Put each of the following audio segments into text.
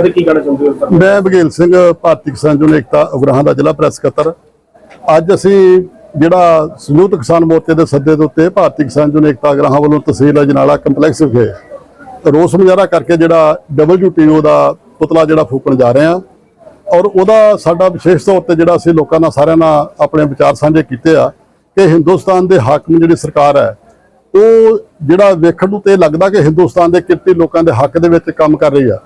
ਤੇ ਕੀ ਕਹਿਣਾ ਚਾਹੁੰਦੇ ਹੋ ਸਰ? ਮੈਂ ਬਘੇਲ ਸਿੰਘ, ਭਾਰਤੀ ਕਿਸਾਨ ਯੂਨੀਅਨ ਏਕਤਾ ਉਗਰਾਹਾਂ ਦਾ ਜ਼ਿਲ੍ਹਾ ਪ੍ਰੈਸ ਸਕੱਤਰ। ਅੱਜ ਅਸੀਂ ਜਿਹੜਾ ਸੰਯੁਕਤ ਕਿਸਾਨ ਮੋਰਚੇ ਦੇ ਸੱਦੇ ਦੇ ਉੱਤੇ ਭਾਰਤੀ ਕਿਸਾਨ ਯੂਨੀਅਨ ਏਕਤਾ ਉਗਰਾਹਾਂ ਵੱਲੋਂ ਤਹਿਸੀਲ ਅਜਨਾਲਾ ਕੰਪਲੈਕਸ ਵਿਖੇ ਰੋਸ ਮੁਜ਼ਾਹਰਾ ਕਰਕੇ ਜਿਹੜਾ WTO ਦਾ ਪੁਤਲਾ ਜਿਹੜਾ ਫੂਕਣ ਜਾ ਰਹੇ ਆ ਔਰ ਉਹਦਾ ਸਾਡਾ ਵਿਸ਼ੇਸ਼ ਤੌਰ ਤੇ ਜਿਹੜਾ ਅਸੀਂ ਲੋਕਾਂ ਨਾਲ ਸਾਰਿਆਂ ਨਾਲ ਆਪਣੇ ਵਿਚਾਰ ਸਾਂਝੇ ਕੀਤੇ ਆ ਕਿ ਹਿੰਦੁਸਤਾਨ ਦੇ ਹਾਕਮ ਜਿਹੜੀ ਸਰਕਾਰ ਹੈ, ਉਹ ਜਿਹੜਾ ਵੇਖਣ ਨੂੰ ਤੇ ਲੱਗਦਾ ਕਿ ਹਿੰਦੁਸਤਾਨ ਦੇ ਕਿਰਤੀ ਲੋਕਾਂ ਦੇ ਹੱਕ ਦੇ ਵਿੱਚ ਕੰਮ ਕਰ ਰਹੀ ਆ।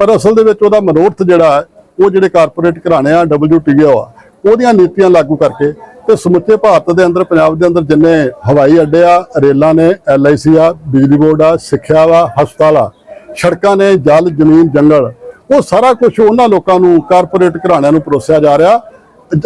ਪਰ ਅਸਲ ਦੇ ਵਿੱਚ ਉਹਦਾ ਮਨੋਰਥ ਜਿਹੜਾ ਹੈ, ਉਹ ਜਿਹੜੇ ਕਾਰਪੋਰੇਟ ਘਰਾਣੇ ਆ WTO ਆ ਉਹਦੀਆਂ ਨੀਤੀਆਂ ਲਾਗੂ ਕਰਕੇ ਤੇ ਸਮੁੱਚੇ ਭਾਰਤ ਦੇ ਅੰਦਰ ਪੰਜਾਬ ਦੇ ਅੰਦਰ ਜਿੰਨੇ ਹਵਾਈ ਅੱਡੇ ਆ ਰੇਲਾਂ ਨੇ LIC ਆ ਬਿਜਲੀ ਬੋਰਡ ਆ ਸਿੱਖਿਆ ਵਾ ਹਸਪਤਾਲ ਆ ਸੜਕਾਂ ਨੇ ਜਲ ਜ਼ਮੀਨ ਜੰਗਲ ਉਹ ਸਾਰਾ ਕੁਝ ਉਹਨਾਂ ਲੋਕਾਂ ਨੂੰ ਕਾਰਪੋਰੇਟ ਘਰਾਣਿਆਂ ਨੂੰ ਪਰੋਸਿਆ ਜਾ ਰਿਹਾ।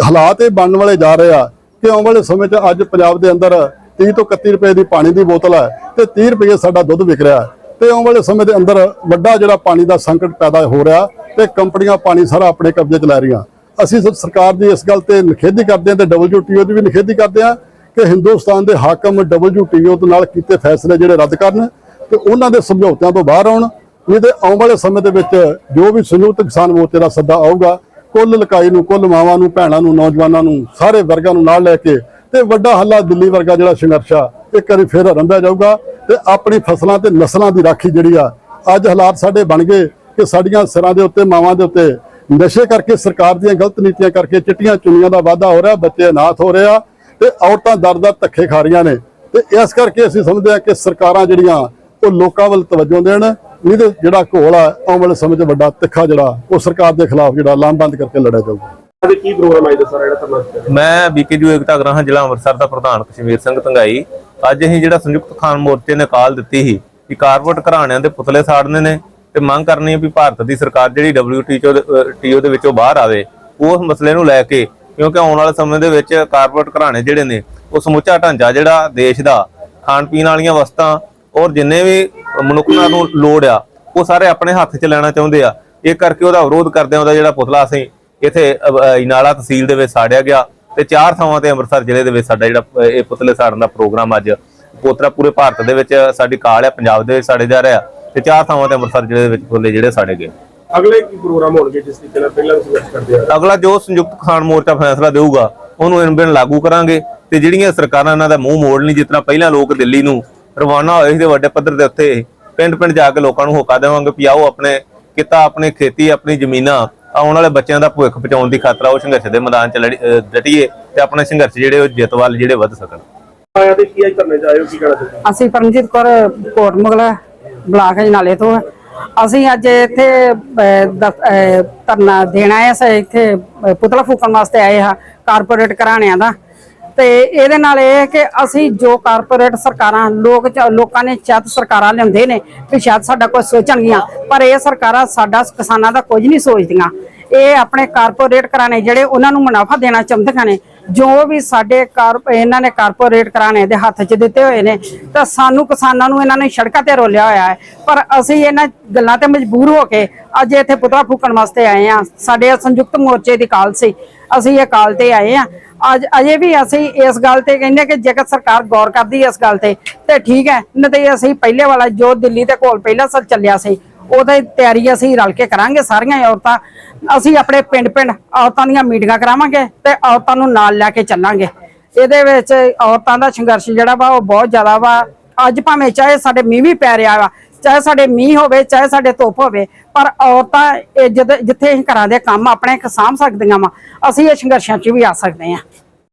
ਹਾਲਾਤ ਇਹ ਬਣਨ ਵਾਲੇ ਜਾ ਰਹੇ ਆ ਕਿ ਆਉਣ ਵਾਲੇ ਸਮੇਂ 'ਚ ਅੱਜ ਪੰਜਾਬ ਦੇ ਅੰਦਰ 30 ਤੋਂ 31 ਰੁਪਏ ਦੀ ਪਾਣੀ ਦੀ ਬੋਤਲ ਹੈ ਤੇ 30 ਰੁਪਏ ਸਾਡਾ ਦੁੱਧ ਵਿਕ ਰਿਹਾ। ਹੈ ਤੇ ਆਉਣ ਵਾਲੇ ਸਮੇਂ ਦੇ ਅੰਦਰ ਵੱਡਾ ਜਿਹੜਾ ਪਾਣੀ ਦਾ ਸੰਕਟ ਪੈਦਾ ਹੋ ਰਿਹਾ ਤੇ ਕੰਪਨੀਆਂ ਪਾਣੀ ਸਾਰਾ ਆਪਣੇ ਕਬਜ਼ੇ 'ਚ ਲੈ ਰਹੀਆਂ। ਅਸੀਂ ਸ- ਸਰਕਾਰ ਦੀ ਇਸ ਗੱਲ ਤੇ ਨਿਖੇਧੀ ਕਰਦੇ ਹਾਂ ਤੇ WTO ਦੀ ਵੀ ਨਿਖੇਧੀ ਕਰਦੇ ਹਾਂ ਕਿ ਹਿੰਦੁਸਤਾਨ ਦੇ ਹਾਕਮ WTO ਦੇ ਨਾਲ ਕੀਤੇ ਫੈਸਲੇ ਜਿਹੜੇ ਰੱਦ ਕਰਨ ਤੇ ਉਹਨਾਂ ਦੇ ਸਮਝੌਤਿਆਂ ਤੋਂ ਬਾਹਰ ਆਉਣ। ਨਹੀਂ ਤੇ ਆਉਣ ਵਾਲੇ ਸਮੇਂ ਦੇ ਵਿੱਚ ਜੋ ਵੀ ਸੰਯੁਕਤ ਕਿਸਾਨ ਮੋਰਚੇ ਦਾ ਸੱਦਾ ਆਊਗਾ, ਕੁੱਲ ਲਕਾਈ ਨੂੰ, ਕੁੱਲ ਮਾਵਾਂ ਨੂੰ, ਭੈਣਾਂ ਨੂੰ, ਨੌਜਵਾਨਾਂ ਨੂੰ, ਸਾਰੇ ਵਰਗਾਂ ਨੂੰ ਨਾਲ ਲੈ ਕੇ ਤੇ ਵੱਡਾ ਹੱਲਾ ਦਿੱਲੀ ਵਰਗਾ ਜਿਹੜਾ ਸੰਘਰਸ਼ ਆ ਇੱਕ ਵਾਰੀ ਫਿਰ ਆਰੰਭਿਆ ਜਾਊਗਾ ਤੇ ਆਪਣੀ ਫਸਲਾਂ ਤੇ ਨਸਲਾਂ ਦੀ ਰਾਖੀ ਜਿਹੜੀ ਆ, ਅੱਜ ਹਾਲਾਤ ਸਾਡੇ ਬਣ ਗਏ ਕਿ ਸਾਡੀਆਂ ਸਿਰਾਂ ਦੇ ਉੱਤੇ, ਮਾਵਾਂ ਦੇ ਉੱਤੇ ਨਸ਼ੇ ਕਰਕੇ ਸਰਕਾਰ ਦੀਆਂ ਗਲਤ ਨੀਤੀਆਂ ਕਰਕੇ ਚਿੱਟੀਆਂ ਚੁੰਨੀਆਂ ਦਾ ਵਾਧਾ ਹੋ ਰਿਹਾ, ਬੱਚੇ ਅਨਾਥ ਹੋ ਰਹੇ ਆ ਤੇ ਔਰਤਾਂ ਦਰ-ਦਰ ਧੱਕੇ ਖਾ ਰਹੀਆਂ ਨੇ। ਤੇ ਇਸ ਕਰਕੇ ਅਸੀਂ ਸਮਝਦੇ ਹਾਂ ਕਿ ਸਰਕਾਰਾਂ ਜਿਹੜੀਆਂ, ਉਹ ਲੋਕਾਂ ਵੱਲ ਤਵੱਜੋ ਦੇਣ। ਨਹੀਂ ਤੇ ਜਿਹੜਾ ਘੋਲ ਆ, ਆਉਣ ਵਾਲੇ ਸਮੇਂ 'ਚ ਵੱਡਾ ਤਿੱਖਾ ਜਿਹੜਾ, ਉਹ ਸਰਕਾਰ ਦੇ ਖਿਲਾਫ ਜਿਹੜਾ ਲਾਮਬੰਦ ਕਰਕੇ ਲੜਿਆ ਜਾਊਗਾ। ਤੇ ਕੀ ਪ੍ਰੋਗਰਾਮ ਹੈ ਦੱਸੋ ਜਿਹੜਾ ਧਰਨਾ ਦਿੱਤਾ ਮੈਂ ਬੀਕੇਯੂ ਏਕਤਾ ਗ੍ਰਾਹਾਂ ਜ਼ਿਲ੍ਹਾ ਅੰਮ੍ਰਿਤਸਰ ਦਾ ਪ੍ਰਧਾਨ ਕਸ਼ਮੀਰ ਸਿੰਘ ਟੰਗਾਈ ਅੱਜ ਅਸੀਂ ਜਿਹੜਾ ਸੰਯੁਕਤ ਖਾਨ ਮੋਰਚੇ ਨੇ ਕਾਲ ਦਿੱਤੀ ਸੀ ਕਿ ਕਾਰਪੋਰੇਟ ਘਰਾਣਿਆਂ ਦੇ ਪੁਤਲੇ ਸਾੜਨੇ ਨੇ ਤੇ ਮੰਗ ਕਰਨੀ ਹੈ ਵੀ ਭਾਰਤ ਦੀ ਸਰਕਾਰ ਜਿਹੜੀ WTO ਦੇ- ਵਿੱਚੋਂ ਬਾਹਰ ਆਵੇ, ਉਸ ਮਸਲੇ ਨੂੰ ਲੈ ਕੇ, ਕਿਉਂਕਿ ਆਉਣ ਵਾਲੇ ਸਮੇਂ ਦੇ ਵਿੱਚ ਕਾਰਪੋਰੇਟ ਘਰਾਣੇ ਜਿਹੜੇ ਨੇ, ਉਹ ਸਮੁੱਚਾ ਢਾਂਚਾ ਜਿਹੜਾ ਦੇਸ਼ ਦਾ, ਖਾਣ ਪੀਣ ਵਾਲੀਆਂ ਵਸਤਾਂ ਔਰ ਜਿੰਨੇ ਵੀ ਮਨੁੱਖਾਂ ਨੂੰ ਲੋੜ ਆ, ਉਹ ਸਾਰੇ ਆਪਣੇ ਹੱਥ 'ਚ ਲੈਣਾ ਚਾਹੁੰਦੇ ਆ। ਇਹ ਕਰਕੇ ਉਹਦਾ ਵਿਰੋਧ ਕਰਦਿਆਂ ਉਹਦਾ ਜਿਹੜਾ ਪੁਤਲਾ ਅਸੀਂ ਇੱਥੇ ਇਨਾਲਾ ਤਹਿਸੀਲ ਦੇ ਵਿੱਚ ਸਾੜਿਆ ਗਿਆ ਤੇ ਚਾਰ ਥਾਵਾਂ ਤੇ ਅੰਮ੍ਰਿਤਸਰ ਜ਼ਿਲ੍ਹੇ ਦੇ ਵਿੱਚ ਸਾਡਾ ਜਿਹੜਾ ਇਹ ਪੁਤਲੇ ਸਾੜਨ ਦਾ ਪ੍ਰੋਗਰਾਮ ਅੱਜ ਪੋਤਰਾ ਪੂਰੇ ਭਾਰਤ ਦੇ ਵਿੱਚ ਸਾਡੀ ਕਾਲ ਹੈ ਪੰਜਾਬ ਦੇ ਵਿੱਚ ਸਾੜੇ ਜਾ ਰਿਹਾ ਤੇ ਚਾਰ ਥਾਵਾਂ ਤੇ ਅੰਮ੍ਰਿਤਸਰ ਜ਼ਿਲ੍ਹੇ ਦੇ ਵਿੱਚ ਪੁਤਲੇ ਜਿਹੜੇ ਸਾੜੇ ਗਏ। ਅਗਲੇ ਕੀ ਪ੍ਰੋਗਰਾਮ ਹੋਣਗੇ ਜਿਸ ਤਰੀਕੇ ਨਾਲ ਪਹਿਲਾਂ ਸੰਘਰਸ਼ ਕਰਦੇ ਆ ਅਗਲਾ ਜੋ ਸੰਯੁਕਤ ਖਾਨ ਮੋਰਚਾ ਫੈਸਲਾ ਦੇਊਗਾ ਉਹਨੂੰ ਇਨ ਬਿਨ ਲਾਗੂ ਕਰਾਂਗੇ ਤੇ ਜਿਹੜੀਆਂ ਸਰਕਾਰਾਂ ਇਹਨਾਂ ਦਾ ਮੂੰਹ ਮੋੜ ਨਹੀਂ ਜਿਸ ਤਰ੍ਹਾਂ ਪਹਿਲਾਂ ਲੋਕ ਦਿੱਲੀ ਨੂੰ ਰਵਾਨਾ ਹੋਏ ਸੀ ਤੇ ਵੱਡੇ ਪੱਧਰ ਦੇ ਉੱਤੇ ਪਿੰਡ ਪਿੰਡ ਜਾ ਕੇ ਲੋਕਾਂ ਨੂੰ ਹੋਕਾ ਦੇਵਾਂਗੇ ਵੀ ਆਓ ਆਪਣੇ ਕਿੱਤਾ ਆਪਣੀ ਖੇਤੀ ਆਪਣੀ ਜ਼ਮੀਨਾਂ ਆਉਣ ਵਾਲੇ ਬੱਚਿਆਂ ਦਾ ਭਵਿੱਖ ਬਚਾਉਣ ਦੀ ਖਾਤਰ ਆਓ ਸੰਘਰਸ਼ ਦੇ ਮੈਦਾਨ 'ਚ ਡਟੀਏ ਤੇ ਆਪਣੇ ਸੰਘਰਸ਼ ਜਿਹੜੇ ਉਹ ਜਿੱਤ ਵੱਲ ਜਿਹੜੇ ਵੱਧ ਸਕਣ ਆਇਆ ਤੇ ਕੀ ਅੱਜ ਧਰਨੇ ਚ ਆਏ ਹੋ ਕੀ ਕਹਿਣਾ ਚਾਹੁੰਦੇ ਹੋ? ਅਸੀਂ ਪਰਮਜੀਤ ਕੌਰ ਕੋਟ ਮੁਗਲਾ ਬਲਾਕ ਜਨਾਲੇ ਤੋਂ। ਅਸੀਂ ਅੱਜ ਇੱਥੇ ਧਰਨਾ ਦੇਣ ਹਾਂ ਇੱਥੇ ਅਹ, ਪੁਤਲਾ ਫੂਕਣ ਵਾਸਤੇ ਆਏ ਹਾਂ ਕਾਰਪੋਰੇਟ ਘਰਾਣਿਆਂ ਦਾ ਤੇ ਇਹਦੇ ਨਾਲ ਇਹ ਹੈ ਕਿ ਅਸੀਂ ਜੋ ਕਾਰਪੋਰੇਟ ਸਰਕਾਰਾਂ, ਲੋਕ ਲੋਕਾਂ ਨੇ ਸ਼ਾਇਦ ਸਰਕਾਰਾਂ ਲਿਆਉਂਦੇ ਨੇ ਕਿ ਸ਼ਾਇਦ ਸਾਡਾ ਕੁਝ ਸੋਚਣਗੀਆਂ, ਪਰ ਇਹ ਸਰਕਾਰਾਂ ਸਾਡਾ ਕਿਸਾਨਾਂ ਦਾ ਕੁਝ ਨਹੀਂ ਸੋਚਦੀਆਂ। ਇਹ ਆਪਣੇ ਕਾਰਪੋਰੇਟ ਘਰਾਣੇ ਜਿਹੜੇ ਉਹਨਾਂ ਨੂੰ ਮੁਨਾਫਾ ਦੇਣਾ ਚਾਹੁੰਦੀਆਂ ਨੇ, ਜੋ ਵੀ ਸਾਡੇ ਕਾਰ, ਇਹਨਾਂ ਨੇ ਕਾਰਪੋਰੇਟ ਘਰਾਣੇ ਦੇ ਹੱਥ 'ਚ ਦਿੱਤੇ ਹੋਏ ਨੇ, ਤਾਂ ਸਾਨੂੰ ਕਿਸਾਨਾਂ ਨੂੰ ਇਹਨਾਂ ਨੇ ਸੜਕਾਂ ਤੇ ਰੋਲਿਆ ਹੋਇਆ ਹੈ। ਪਰ ਅਸੀਂ ਇਹਨਾਂ ਗੱਲਾਂ ਤੇ ਮਜਬੂਰ ਹੋ ਕੇ ਅੱਜ ਇੱਥੇ ਪੁਤਲਾ ਫੂਕਣ ਵਾਸਤੇ ਆਏ ਆ ਸਾਡੇ ਸੰਯੁਕਤ ਮੋਰਚੇ ਦੀ ਕਾਲ ਸੀ। ਅਸੀਂ ਇਹ ਕਾਲ ਤੇ ਆਏ ਆ ਅੱਜ ਅਜੇ ਵੀ ਅਸੀਂ ਇਸ ਗੱਲ ਤੇ ਕਹਿੰਦੇ ਕਿ ਜੇਕਰ ਸਰਕਾਰ ਗੌਰ ਕਰਦੀ ਇਸ ਗੱਲ ਤੇ ਤੇ ਠੀਕ ਹੈ, ਨਹੀਂ ਤੇ ਅਸੀਂ ਪਹਿਲੇ ਵਾਲਾ ਜੋ ਦਿੱਲੀ ਤੇ ਕੋਲ ਪਹਿਲਾ ਸਰ ਚੱਲਿਆ ਸੀ, ਉਹਦੀ ਤਿਆਰੀ ਅਸੀਂ ਰਲ ਕੇ ਕਰਾਂਗੇ ਸਾਰੀਆਂ ਔਰਤਾਂ। ਅਸੀਂ ਆਪਣੇ ਪਿੰਡ ਪਿੰਡ ਔਰਤਾਂ ਦੀਆਂ ਮੀਟਿੰਗਾਂ ਕਰਾਵਾਂਗੇ ਤੇ ਔਰਤਾਂ ਨੂੰ ਨਾਲ ਲੈ ਕੇ ਚੱਲਾਂਗੇ। ਇਹਦੇ ਵਿੱਚ ਔਰਤਾਂ ਦਾ ਸੰਘਰਸ਼ ਜਿਹੜਾ ਵਾ, ਉਹ ਬਹੁਤ ਜ਼ਿਆਦਾ ਵਾ। ਅੱਜ ਭਾਵੇਂ ਚਾਹੇ ਸਾਡੇ ਮੀਂਹ ਵੀ ਪੈ ਰਿਹਾ ਵਾ ਚਾਹੇ ਸਾਡੇ ਮੀਂਹ ਹੋਵੇ, ਚਾਹੇ ਸਾਡੇ ਧੁੱਪ ਹੋਵੇ, ਪਰ ਔਰਤਾਂ ਇਹ ਜਦ- ਜਿੱਥੇ ਅਸੀਂ ਘਰਾਂ ਦੇ ਕੰਮ ਆਪਣੇ ਸਾਂਭ ਸਕਦੀਆਂ ਵਾ, ਅਸੀਂ ਇਹ ਸੰਘਰਸ਼ਾਂ 'ਚ ਵੀ ਆ ਸਕਦੇ ਹਾਂ।